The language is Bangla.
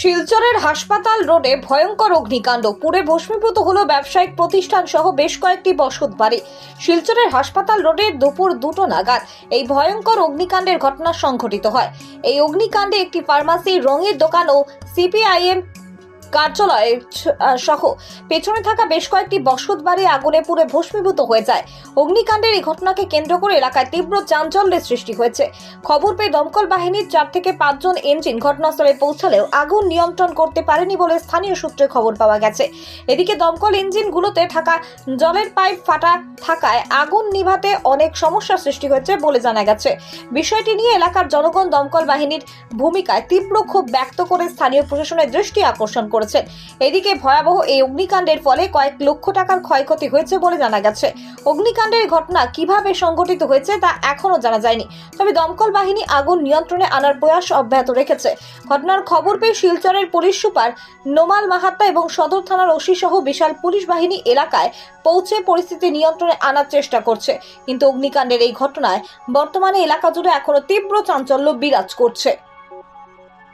শিলচরের হাসপাতাল রোডে ভয়ঙ্কর অগ্নিকাণ্ড। পুড়ে ভস্মীভূত হলো ব্যবসায়িক প্রতিষ্ঠান সহ বেশ কয়েকটি বসত বাড়ি। শিলচরের হাসপাতাল রোডে দুপুর দুটো নাগাদ এই ভয়ঙ্কর অগ্নিকাণ্ডের ঘটনা সংঘটিত হয়। এই অগ্নিকাণ্ডে একটি ফার্মাসি রঙের দোকান ও সিপিআইএম কার্যালয় ছ- আহ, সহ পেছনে থাকা বেশ কয়েকটি বসত বাড়ি আগুনে পুড়ে ভস্মীভূত হয়ে যায়। অগ্নিকাণ্ডের এই ঘটনাকে কেন্দ্র করে এলাকায় তীব্র চাঞ্চল্যের সৃষ্টি হয়েছে। খবর পেয়ে দমকল বাহিনীর চার থেকে পাঁচজন ইঞ্জিন ঘটনাস্থলে পৌঁছালেও আগুন নিয়ন্ত্রণ করতে পারেনি বলে স্থানীয় সূত্রে খবর পাওয়া গেছে। এদিকে দমকল ইঞ্জিনগুলোতে থাকা জলের পাইপ ফাটা থাকায় আগুন নিভাতে অনেক সমস্যার সৃষ্টি হয়েছে বলে জানা গেছে। বিষয়টি নিয়ে এলাকার জনগণ দমকল বাহিনীর ভূমিকায় তীব্র ক্ষোভ ব্যক্ত করে স্থানীয় প্রশাসনের দৃষ্টি আকর্ষণ করেছেন এদিকে ভয়াবহ এই অগ্নিকাণ্ডের ফলে কয়েক লক্ষ টাকার ক্ষয়ক্ষতি হয়েছে বলে জানা গেছে। অগ্নিকাণ্ডের ঘটনা কীভাবে সংঘটিত হয়েছে তা এখনও জানা যায়নি। তবে দমকল বাহিনী আগুন নিয়ন্ত্রণে আনার প্রয়াস অব্যাহত রেখেছে। ঘটনার খবর পেয়ে শিলচরের পুলিশ সুপার নোমাল মাহাত্তা এবং সদর থানার ওসি সহ বিশাল পুলিশ বাহিনী এলাকায় পৌঁছে পরিস্থিতি নিয়ন্ত্রণে আনার চেষ্টা করছে। কিন্তু অগ্নিকাণ্ডের এই ঘটনায় বর্তমানে এলাকা জুড়ে এখনও তীব্র চাঞ্চল্য বিরাজ করছে।